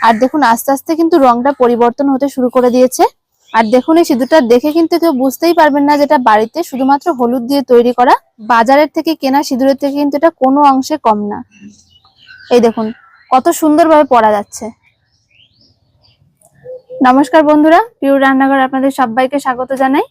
আর দেখুন, আস্তে আস্তে কিন্তু রংটা পরিবর্তন হতে শুরু করে দিয়েছে। আর দেখুন, এই সিঁদুরটা দেখে কিন্তু কেউ বুঝতেই পারবেন না যেটা বাড়িতে শুধুমাত্র হলুদ দিয়ে তৈরি করা। বাজারের থেকে কেনা সিঁদুরের থেকে কিন্তু এটা কোনো অংশে কম না। এই দেখুন, কত সুন্দরভাবে পরা যাচ্ছে। নমস্কার বন্ধুরা, পিওর রান্নাঘর আপনাদের সবাইকে স্বাগত জানাই।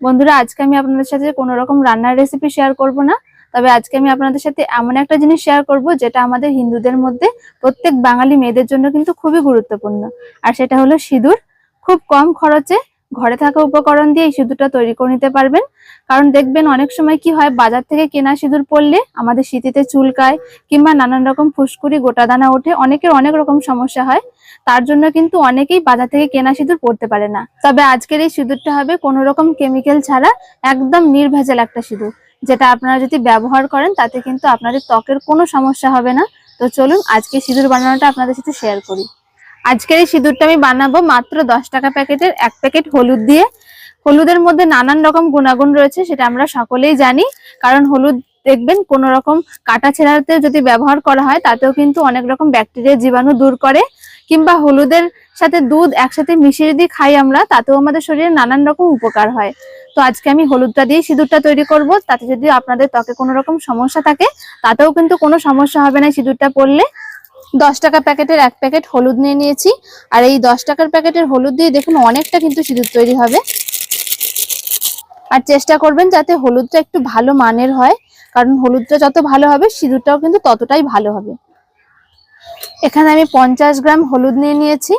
বন্ধুরা, আজকে আমি আপনাদের সাথে কোনো রকম রান্নার রেসিপি শেয়ার করব না। তবে আজকে আমি আপনাদের সাথে এমন একটা জিনিস শেয়ার করব, যেটা আমাদের হিন্দুদের মধ্যে প্রত্যেক বাঙালি মেয়েদের জন্য কিন্তু খুবই গুরুত্বপূর্ণ। আর সেটা হলো সিঁদুর। খুব কম খরচে ঘরে থাকা উপকরণ দিয়ে এই সিঁদুরটা তৈরি করে নিতে পারবেন। কারণ দেখবেন অনেক সময় কি হয়, বাজার থেকে কেনা সিঁদুর পরলে আমাদের শীতিতে চুলকায় কিংবা নানান রকম ফুসকুড়ি, গোটা দানা ওঠে, অনেকের অনেক রকম সমস্যা হয়। তার জন্য কিন্তু অনেকেই বাজার থেকে কেনা সিঁদুর পরতে পারে না। তবে আজকের এই সিঁদুরটা হবে কোনো রকম কেমিক্যাল ছাড়া একদম নির্ভেজাল একটা সিঁদুর। যেটা আপনারা যদি ব্যবহার করেন, তাতে কিন্তু আপনাদের ত্বকের কোনো সমস্যা হবে না। তো চলুন আজকে সিঁদুর বানানোটা আপনাদের সাথে শেয়ার করি। আজকের এই সিঁদুরটা আমি বানাবো মাত্র দশ টাকা প্যাকেটের এক প্যাকেট হলুদ দিয়ে। হলুদের মধ্যে নানান রকম গুণাগুণ রয়েছে, সেটা আমরা সকলেই জানি। কারণ হলুদ, দেখবেন, কোনো রকম কাটা ছেঁড়াতে যদি ব্যবহার করা হয়, তাতেও কিন্তু অনেক রকম ব্যাকটেরিয়া জীবাণু দূর করে। কিংবা হলুদের সাথে দুধ একসাথে মিশিয়ে যদি খাই আমরা, তাতেও আমাদের শরীরে নানান রকম উপকার হয়। তো আজকে আমি হলুদটা দিয়ে সিঁদুরটা তৈরি করব। তাতে যদি আপনাদের ত্বকে কোনো রকম সমস্যা থাকে, তাতেও কিন্তু কোনো সমস্যা হবে না সিঁদুরটা পড়লে দশ টাকা প্যাকেটের এক প্যাকেট হলুদ নিয়ে নিয়েছি। আর এই দশ টাকার প্যাকেটের হলুদ দিয়ে দেখুন অনেকটা কিন্তু সিঁদুর তৈরি হবে। আর চেষ্টা করবেন যাতে হলুদটা একটু ভালো মানের হয়। কারণ হলুদটা যত ভালো হবে, সিঁদুরটাও কিন্তু ততটাই ভালো হবে। এখানে আমি পঞ্চাশ গ্রাম হলুদ নিয়ে নিয়েছি।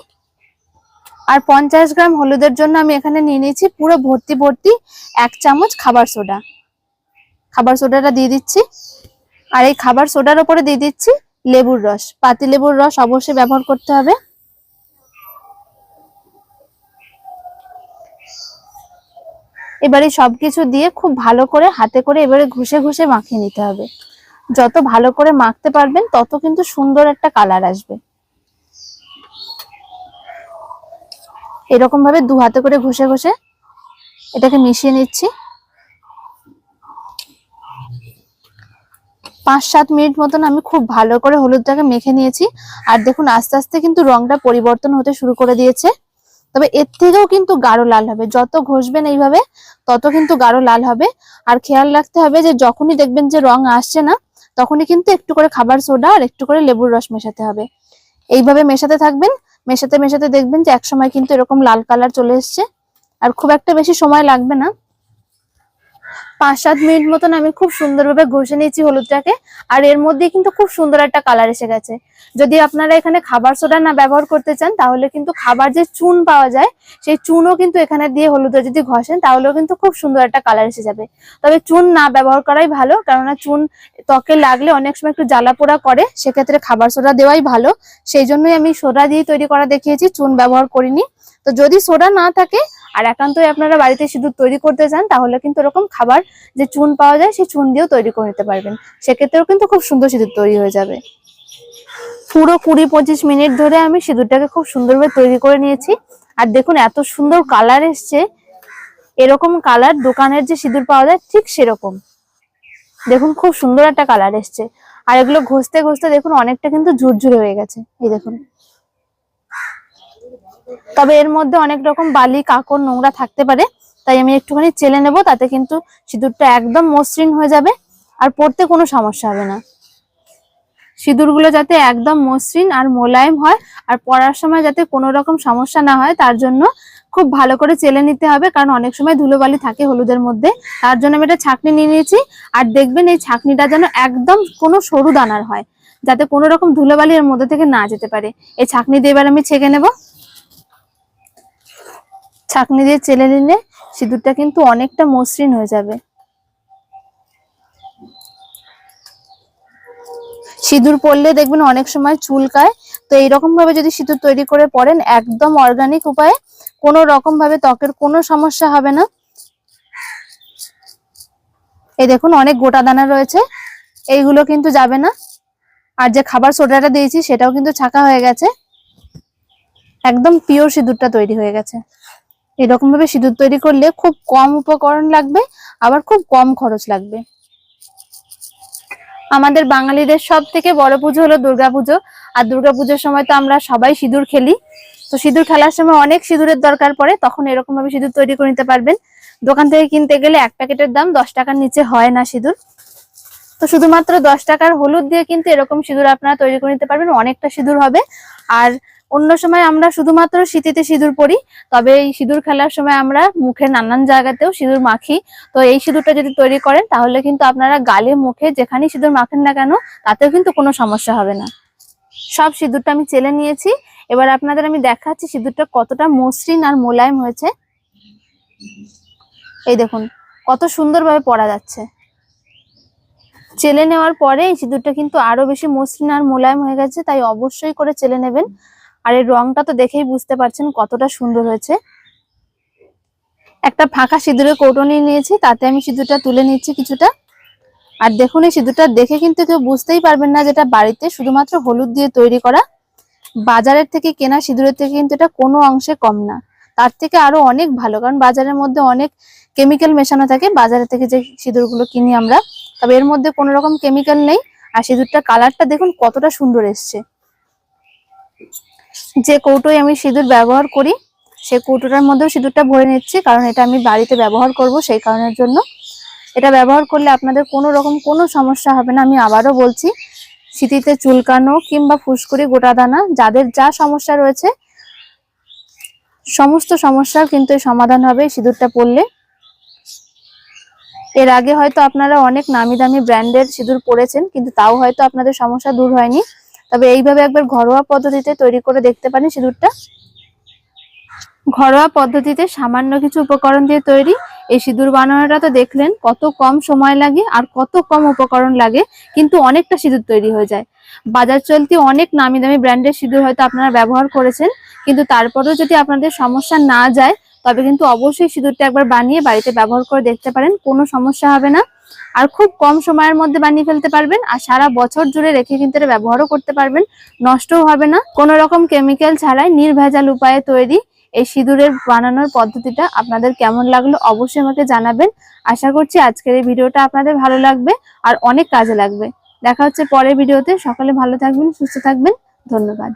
আর পঞ্চাশ গ্রাম হলুদের জন্য আমি এখানে নিয়ে নিয়েছি পুরো ভর্তি ভর্তি এক চামচ খাবার সোডা। খাবার সোডাটা দিয়ে দিচ্ছি। আর এই খাবার সোডার ওপরে দিয়ে দিচ্ছি লেবুর রস। পাতি লেবুর রস অবশ্যই ব্যবহার করতে হবে। এবারে সবকিছু দিয়ে খুব ভালো করে হাতে করে এবারে ঘুষে ঘুষে মাখিয়ে নিতে হবে। যত ভালো করে মাখতে পারবেন, তত কিন্তু সুন্দর একটা কালার আসবে। এরকম ভাবে দু হাতে করে ঘষে ঘষে এটাকে মিশিয়ে নিচ্ছি। পাঁচ সাত মিনিট মতন আমি খুব ভালো করে হলুদটাকে মেখে নিয়েছি। আর দেখুন, আস্তে আস্তে কিন্তু রংটা পরিবর্তন হতে শুরু করে দিয়েছে। তবে এর থেকেও কিন্তু গাঢ় লাল হবে। যত ঘষবেন এইভাবে, তত কিন্তু গাঢ় লাল হবে। আর খেয়াল রাখতে হবে যে, যখনই দেখবেন যে রং আসছে না তখনই কিন্তু একটু করে খাবার সোডা আর একটু করে লেবুর রস মেশাতে হবে। এইভাবে মেশাতে থাকবেন, মেশাতে মেশাতে দেখবেন যে একসময় কিন্তু এরকম লাল কালার চলে এসছে। আর খুব একটা বেশি সময় লাগবে না। পাঁচ সাত মিনিট মতন আমি খুব সুন্দরভাবে ঘষে নিয়েছি হলুদটাকে। আর এর মধ্যে কিন্তু খুব সুন্দর একটা কালার এসে গেছে। যদি আপনারা এখানে খাবার সোডা না ব্যবহার করতে চান, তাহলে কিন্তু খাবার যে চুন পাওয়া যায়, সেই চুনও কিন্তু এখানে দিয়ে হলুদে যদি ঘষেন, তাহলেও কিন্তু খুব সুন্দর একটা কালার এসে যাবে। তবে চুন না ব্যবহার করাই ভালো, কেননা চুন ত্বকে লাগলে অনেক সময় একটু জ্বালা পোড়া করে, সেক্ষেত্রে খাবার সোডা দেওয়াই ভালো। সেই জন্যই আমি সোডা দিয়ে তৈরি করা দেখিয়েছি, চুন ব্যবহার করিনি। তো যদি সোডা না থাকে আর একান্তই আপনারা বাড়িতে সিঁদুর তৈরি করতে চান, তাহলে কিন্তু এরকম খাবার যে চুন পাওয়া যায়, সেই চুন দিয়েও তৈরি করে নিতে পারবেন। সেক্ষেত্রেও কিন্তু খুব সুন্দর সিঁদুর তৈরি হয়ে যাবে। পুরো কুড়ি পঁচিশ মিনিট ধরে আমি সিঁদুরটাকে খুব সুন্দরভাবে তৈরি করে নিয়েছি। আর দেখুন, এত সুন্দর কালার এসছে। এরকম কালার দোকানের যে সিঁদুর পাওয়া যায়, ঠিক সেরকম। দেখুন, খুব সুন্দর একটা কালার এসছে। আর এগুলো ঘষতে ঘষতে দেখুন, অনেকটা কিন্তু ঝুরঝুরে হয়ে গেছে। এই দেখুন। তবে এর মধ্যে অনেক রকম বালি, কাকড়, নোংরা থাকতে পারে। তাই আমি একটুখানি চেলে নেব, তাতে কিন্তু সিঁদুরটা একদম মসৃণ হয়ে যাবে আর পড়তে কোনো সমস্যা হবে না। সিঁদুরগুলো যাতে একদম মসৃণ আর মোলায়েম হয় আর পরার সময় যাতে কোনো রকম সমস্যা না হয়, তার জন্য খুব ভালো করে চেলে নিতে হবে, কারণ অনেক সময় ধুলোবালি থাকে হলুদের মধ্যে। তার জন্য আমি এটা ছাঁকনি নিয়ে নিয়েছি আর দেখবেন এই ছাঁকনিটা যেন একদম কোনো সরু দানার হয়, যাতে কোনো রকম ধুলোবালি এর মধ্যে থেকে না যেতে পারে। এই ছাঁকনি দিয়ে এবার আমি ছেঁকে নেব। ছাকনি দিয়ে চেলে নিলে সিঁদুরটা কিন্তু অনেকটা মসৃণ হয়ে যাবে। সিঁদুর পরলে দেখবেন অনেক সময় চুলকায় তো এইরকম ভাবে যদি সিঁদুর তৈরি করে পড়েন একদম অর্গানিক উপায়ে, কোনো রকম ভাবে ত্বকের কোনো সমস্যা হবে না। এই দেখুন, অনেক গোটা দানা রয়েছে। এইগুলো কিন্তু যাবে না। আর যে খাবার সোডাটা দিয়েছি, সেটাও কিন্তু ছাকা হয়ে গেছে। একদম পিওর সিঁদুরটা তৈরি হয়ে গেছে। এরকম ভাবে সিঁদুর তৈরি করলে খুব কম উপকরণ লাগবে, আবার খুব কম খরচ লাগবে। আমাদের বাঙালিদের সব থেকে বড় পুজো হলো দুর্গাপুজো। আর দুর্গাপুজোর সময় তো আমরা সবাই সিঁদুর খেলি। তো সিঁদুর খেলার সময় অনেক সিঁদুরের দরকার পড়ে, তখন এরকম ভাবে সিঁদুর তৈরি করে নিতে পারবেন। দোকান থেকে কিনতে গেলে এক প্যাকেটের দাম দশ টাকার নিচে হয় না সিঁদুর। তো শুধুমাত্র দশ টাকার হলুদ দিয়ে কিন্তু এরকম সিঁদুর আপনারা তৈরি করে নিতে পারবেন, অনেকটা সিঁদুর হবে। আর অন্য সময় আমরা শুধুমাত্র শীতিতে সিঁদুর পরি, তবে এই সিঁদুর খেলার সময় আমরা মুখে নানান জায়গাতেও সিঁদুর মাখি। তো এই সিঁদুরটা যদি তৈরি করেন, তাহলে কিন্তু আপনারা গালে, মুখে যেখানেই সিঁদুর মাখেন না কেন, তাতেও কিন্তু কোনো সমস্যা হবে না। সব সিঁদুরটা আমি চেলে নিয়েছি। এবার আপনাদের আমি দেখাচ্ছি সিঁদুরটা কতটা মসৃণ আর মোলায়েম হয়েছে। এই দেখুন, কত সুন্দরভাবে পরা যাচ্ছে। চেলে নেওয়ার পরে এই সিঁদুরটা কিন্তু আরও বেশি মসৃণ আর মোলায়েম হয়ে গেছে, তাই অবশ্যই করে চেলে নেবেন। আর এর রংটা তো দেখেই বুঝতে পারছেন কতটা সুন্দর হয়েছে। একটা ফাঁকা সিঁদুরের কৌটো নিয়ে নিয়েছি, তাতে আমি সিঁদুরটা তুলে নিচ্ছি কিছুটা। আর দেখুন, এই সিঁদুরটা দেখে কিন্তু কেউ বুঝতেই পারবেন না যেটা বাড়িতে শুধুমাত্র হলুদ দিয়ে তৈরি করা। বাজারের থেকে কেনা সিঁদুরের থেকে কিন্তু এটা কোনো অংশে কম না। তার থেকে আরও অনেক ভালো, কারণ বাজারের মধ্যে অনেক কেমিক্যাল মেশানো থাকে। বাজারের থেকে যে সিঁদুরগুলো কিনি আমরা, তবে এর মধ্যে কোনো রকম কেমিক্যাল নেই। আর সিঁদুরটা কালারটা দেখুন কতটা সুন্দর এসছে। যে কৌটোয় আমি সিঁদুর ব্যবহার করি, সেই কৌটোটার মধ্যেও সিঁদুরটা ভরে নিচ্ছি, কারণ এটা আমি বাড়িতে ব্যবহার করব সেই কারণের জন্য। এটা ব্যবহার করলে আপনাদের কোনো রকম কোনো সমস্যা হবে না, আমি আবারও বলছি শীতিতে চুলকানো কিংবা ফুসকুড়ি গোটা দানা, যাদের যা সমস্যা রয়েছে, সমস্ত সমস্যার কিন্তু সমাধান হবে সিঁদুরটা পরলে। এর আগে হয়তো আপনারা অনেক নামি দামি ব্র্যান্ডের সিঁদুর পরেছেন, কিন্তু তাও হয়তো আপনাদের সমস্যা দূর হয়নি। তবে এইভাবে একবার ঘরোয়া পদ্ধতিতে তৈরি করে দেখতে পারেন সিঁদুরটা। ঘরোয়া পদ্ধতিতে সামান্য কিছু উপকরণ দিয়ে তৈরি। এই সিঁদুর বানানোটা তো দেখলেন কত কম সময় লাগে আর কত কম উপকরণ লাগে, কিন্তু অনেকটা সিঁদুর তৈরি হয়ে যায়। বাজার চলতি অনেক নামি দামি ব্র্যান্ডের সিঁদুর হয়তো আপনারা ব্যবহার করেছেন, কিন্তু তারপরেও যদি আপনাদের সমস্যা না যায়, তবে কিন্তু অবশ্যই সিঁদুরটা একবার বানিয়ে বাড়িতে ব্যবহার করে দেখতে পারেন, কোনো সমস্যা হবে না। আর খুব কম সময়ের মধ্যে বানিয়ে ফেলতে পারবেন আর সারা বছর জুড়ে রেখে কিন্তু এটা ব্যবহারও করতে পারবেন, নষ্টও হবে না। কোনো রকম কেমিক্যাল ছাড়াই নির্ভেজাল উপায়ে তৈরি এই সিঁদুরের বানানোর পদ্ধতিটা আপনাদের কেমন লাগল অবশ্যই আমাকে জানাবেন। আশা করছি আজকের এই ভিডিওটা আপনাদের ভালো লাগবে আর অনেক কাজে লাগবে। দেখা হচ্ছে পরের ভিডিওতে। সকালে ভালো থাকবেন, সুস্থ থাকবেন। ধন্যবাদ।